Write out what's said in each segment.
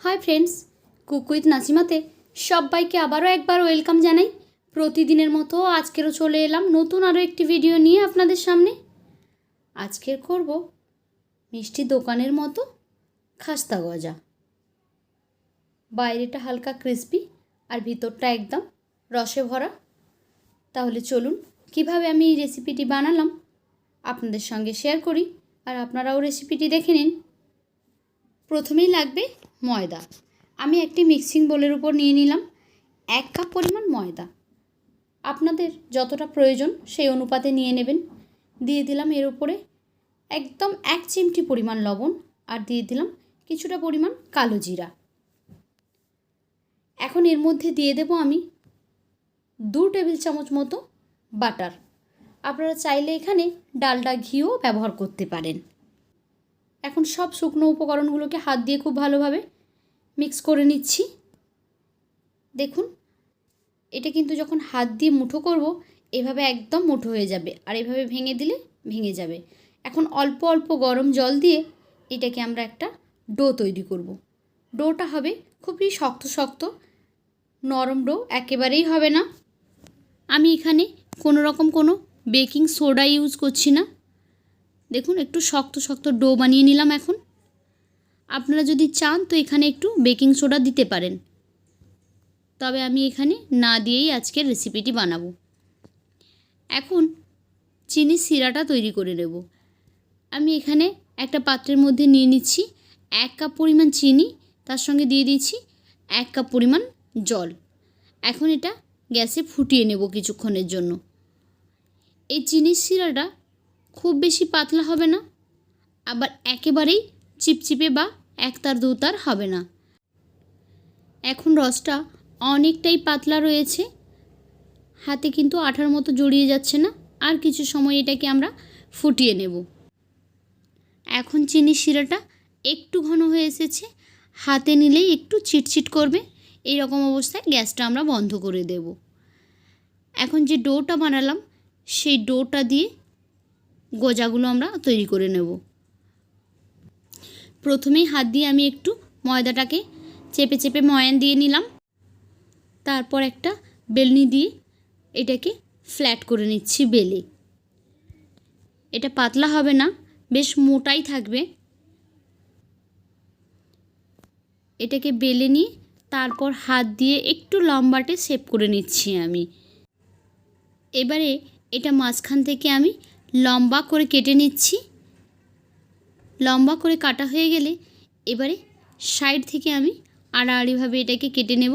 High friends cook with নাসিমাতে সবাইকে আবারও একবার ওয়েলকাম জানাই। প্রতিদিনের মতো আজকেরও চলে এলাম নতুন আরও একটি ভিডিও নিয়ে আপনাদের সামনে। আজকের করব মিষ্টি দোকানের মতো খাস্তা গজা। বাইরেটা হালকা ক্রিস্পি আর ভিতরটা একদম রসে ভরা। তাহলে চলুন কীভাবে আমি এই রেসিপিটি বানালাম আপনাদের সঙ্গে শেয়ার করি আর আপনারাও রেসিপিটি দেখে নিন। প্রথমেই লাগবে ময়দা। আমি একটি মিক্সিং বোলের উপর নিয়ে নিলাম। এক কাপ পরিমাণ ময়দা। আপনাদের যতটা প্রয়োজন সেই অনুপাতে নিয়ে নেবেন। দিয়ে দিলাম এর উপরে একদম এক চিমটি পরিমাণ লবণ আর দিয়ে দিলাম কিছুটা পরিমাণ কালো জিরা। এখন এর মধ্যে দিয়ে দেব আমি দু টেবিল চামচ মতো বাটার। আপনারা চাইলে এখানে ডালডা ঘিও ব্যবহার করতে পারেন। এখন সব শুকনো উপকরণগুলোকে হাত দিয়ে খুব ভালোভাবে মিক্স করে নিচ্ছি। দেখুন, এটা কিন্তু যখন হাত দিয়ে মুঠো করব, এভাবে একদম মুঠো হয়ে যাবে আর এভাবে ভেঙে দিলে ভেঙে যাবে। এখন অল্প অল্প গরম জল দিয়ে এটাকে আমরা একটা ডো তৈরি করব। ডোটা হবে খুবই শক্ত শক্ত, নরম ডো, একেবারেই হবে না। আমি এখানে কোনো রকম কোনো বেকিং সোডা ইউজ করছি না। দেখুন, একটু শক্ত শক্ত ডো বানিয়ে নিলাম এখন। আপনারা যদি চান তো এখানে একটু বেকিং সোডা দিতে পারেন। তবে আমি এখানে না দিয়েই আজকের রেসিপিটি বানাবো। এখন চিনি সিরাটা তৈরি করে নেব। আমি এখানে একটা পাত্রের মধ্যে নিয়ে নিচ্ছি এক কাপ পরিমাণ চিনি, তার সঙ্গে দিয়ে দিচ্ছি এক কাপ পরিমাণ জল। এখন এটা গ্যাসে ফুটিয়ে নেব কিছুক্ষণের জন্য। এই চিনির শিরাটা খুব বেশি পাতলা হবে না, আবার একেবারেই চিপচিপে বা একতার দুতার হবে না। এখন রসটা অনেকটাই পাতলা রয়েছে, হাতে কিন্তু আঠার মতো জড়িয়ে যাচ্ছে না, আর কিছু সময় এটাকে আমরা ফুটিয়ে নেব। এখন চিনির শিরাটা একটু ঘন হয়ে এসেছে, হাতে নিলেই একটু চিটচিট করবে এই রকম অবস্থায় গ্যাসটা আমরা বন্ধ করে দেব। এখন যে ডোটা বানালাম, সেই ডোটা দিয়ে গজাগুলো আমরা তৈরি করে নেব। প্রথমেই হাত দিয়ে আমি একটু ময়দাটাকে চেপে চেপে ময়ান দিয়ে নিলাম। তারপর একটা বেলনি দিয়ে এটাকে ফ্ল্যাট করে নিচ্ছি বেলে। এটা পাতলা হবে না, বেশ মোটাই থাকবে। এটাকে বেলে নিয়ে তারপর হাত দিয়ে একটু লম্বাটে শেপ করে নিচ্ছি আমি। এবারে এটা মাঝখান থেকে আমি লম্বা করে কেটে নিচ্ছি। লম্বা করে কাটা হয়ে গেলে এবারে সাইড থেকে আমি আড়াআড়িভাবে এটাকে কেটে নেব।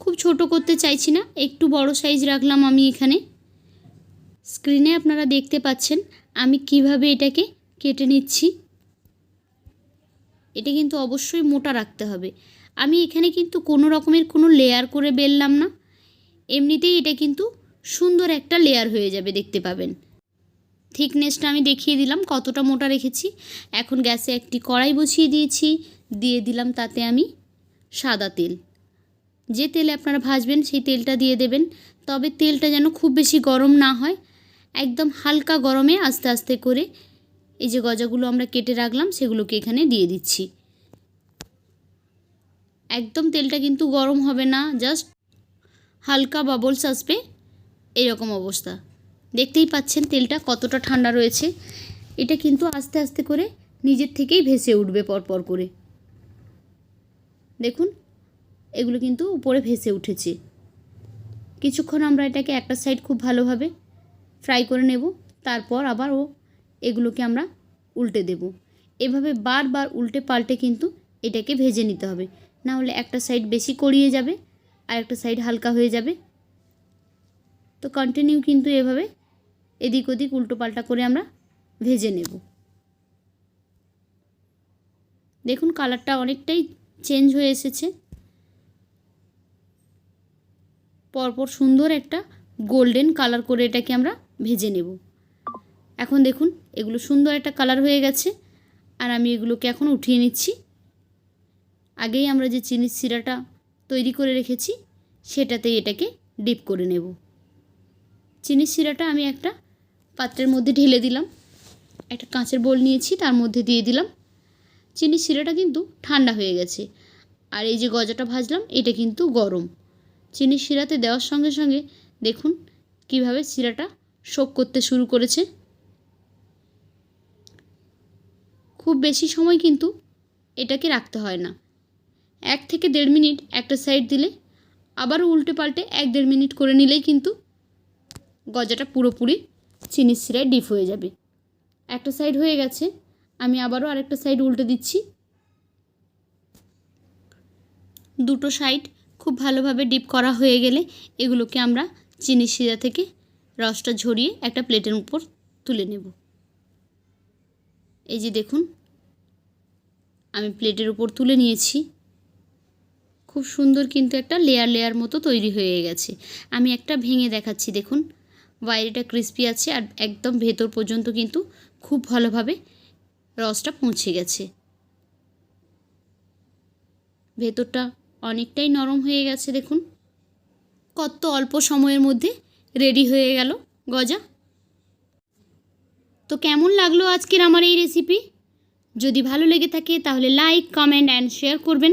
খুব ছোট করতে চাইছি না, একটু বড় সাইজ রাখলাম আমি এখানে। স্ক্রিনে আপনারা দেখতে পাচ্ছেন আমি কীভাবে এটাকে কেটে নিচ্ছি। এটা কিন্তু অবশ্যই মোটা রাখতে হবে। আমি এখানে কিন্তু কোনো রকমের কোনো লেয়ার করে বেললাম না। এমনিতেই এটা কিন্তু সুন্দর একটা লেয়ার হয়ে যাবে, দেখতে পাবেন। থিকনেসটা আমি দেখিয়ে দিলাম, কতটা মোটা রেখেছি। এখন গ্যাসে একটি কড়াই বসিয়ে দিয়েছি, দিয়ে দিলাম তাতে আমি সাদা তেল। যে তেলে আপনারা ভাজবেন সেই তেলটা দিয়ে দেবেন, তবে তেলটা যেন খুব বেশি গরম না হয়, একদম হালকা গরমে আস্তে আস্তে করে এই যে গজাগুলো আমরা কেটে রাখলাম, সেগুলোকে এখানে দিয়ে দিচ্ছি। একদম তেলটা কিন্তু গরম হবে না, জাস্ট হালকা বাবলস আসবে এরকম অবস্থা। দেখতেই পাচ্ছেন তেলটা কতটা ঠান্ডা রয়েছে। এটা কিন্তু আস্তে আস্তে করে নিজের থেকেই ভেসে উঠবে পরপর করে। দেখুন, এগুলো কিন্তু উপরে ভেসে উঠেছে। কিছুক্ষণ আমরা এটাকে একটা সাইড খুব ভালোভাবে ফ্রাই করে নেব, তারপর আবার ও এগুলোকে আমরা উল্টে দেব। এভাবে বারবার উল্টে পাল্টে কিন্তু এটাকে ভেজে নিতে হবে। না হলে একটা সাইড বেশি করিয়ে যাবে আর একটা সাইড হালকা হয়ে যাবে। তো কন্টিনিউ কিন্তু এভাবে এদিক ওদিক উল্টো পাল্টা করে আমরা ভেজে নেব। দেখুন কালারটা অনেকটাই চেঞ্জ হয়ে এসেছে। পরপর সুন্দর একটা গোল্ডেন কালার করে এটাকে আমরা ভেজে নেব। এখন দেখুন এগুলো সুন্দর একটা কালার হয়ে গেছে আর আমি এগুলোকে এখন উঠিয়ে নিচ্ছি। আগেই আমরা যে চিনির সিরাটা তৈরি করে রেখেছি, সেটাতেই এটাকে ডিপ করে নেব। চিনির শিরাটা আমি একটা পাত্রের মধ্যে ঢেলে দিলাম। একটা কাঁচের বোল নিয়েছি, তার মধ্যে দিয়ে দিলাম। চিনির শিরাটা কিন্তু ঠান্ডা হয়ে গেছে। আর এই যে গজাটা ভাজলাম, এটা কিন্তু গরম। চিনির শিরাতে দেওয়ার সঙ্গে সঙ্গে দেখুন কীভাবে শিরাটা শোক করতে শুরু করেছে। খুব বেশি সময় কিন্তু এটাকে রাখতে হয় না। এক থেকে দেড় মিনিট একটা সাইড দিলে আবারও উল্টে পাল্টে এক দেড় মিনিট করে নিলেই কিন্তু গজাটা পুরোপুরি চিনির শিরায় ডিপ হয়ে যাবে। একটা সাইড হয়ে গেছে, আমি আবারও আরেকটা সাইড উল্টে দিচ্ছি। দুটো সাইড খুব ভালোভাবে ডিপ করা হয়ে গেলে এগুলোকে আমরা চিনির শিরা থেকে রসটা ঝরিয়ে একটা প্লেটের উপর তুলে নেব। এই যে দেখুন, আমি প্লেটের উপর তুলে নিয়েছি। খুব সুন্দর কিন্তু একটা লেয়ার লেয়ার মতো তৈরি হয়ে গেছে। আমি একটা ভেঙে দেখাচ্ছি, দেখুন। বাইরেটা ক্রিস্পি আছে আর একদম ভেতর পর্যন্ত কিন্তু খুব ভালোভাবে রসটা পৌঁছে গেছে। ভেতরটা অনেকটাই নরম হয়ে গেছে দেখুন। কত অল্প সময়ের মধ্যে রেডি হয়ে গেল গজা। তো কেমন লাগল আজকের আমার এই রেসিপি যদি ভালো লেগে থাকে তাহলে লাইক কমেন্ট অ্যান্ড শেয়ার করবেন।